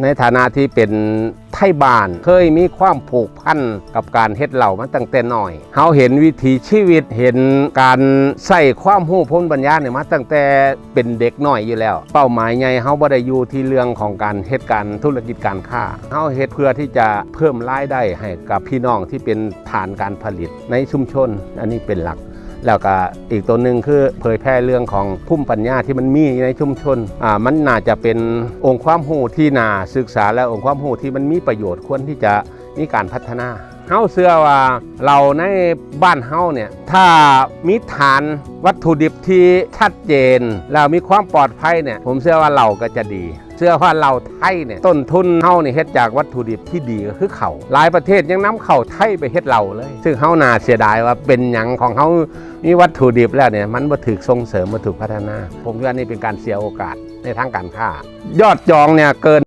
ในฐานะที่เป็นไทยบ้านเคยมีความผูกพันกับการเฮ็ดเหล่ามาตั้งแต่น้อยเฮาเห็นวิถีชีวิตเห็นการใส่ความรู้พ้นปัญญาเนี่ยมาตั้งแต่เป็นเด็กน้อยอยู่แล้ว เป้าหมายใหญ่เฮาบ่ได้อยู่ที่เรื่องของการเฮ็ดการธุรกิจการค้าเฮาเฮ็ดเพื่อที่จะเพิ่มรายได้ให้กับพี่น้องที่เป็นฐานการผลิตในชุมชน อันนี้เป็นหลัก แล้วก็อีกตัวหนึ่งคือเผยแพร่เรื่องของภูมิปัญญาที่มันมีในชุมชนอ่ามันน่าจะเป็นองค์ความรู้ที่น่าศึกษาและองค์ความรู้ที่มันมีประโยชน์ควรที่จะมีการพัฒนา เฮาเชื่อว่าเราในบ้านเฮาเนี่ยถ้ามีฐานวัตถุดิบที่ชัดเจน แล้วมีความปลอดภัยเนี่ยผมเชื่อว่าเราก็จะดี เชื่อว่าเราไทยเนี่ยต้นทุนเฮานี่เฮ็ดจากวัตถุดิบที่ดีก็คือเขาหลายประเทศยังนำเข้าไทยไปเฮ็ดเราเลย ซึ่งเฮาน่าเสียดายว่าเป็นหยังของเฮามีวัตถุดิบแล้วเนี่ยมันบ่ถูกส่งเสริมบ่ถูกพัฒนา ผมคิดว่านี่เป็นการเสียโอกาสในทางการค้ายอดจองเนี่ยเกิน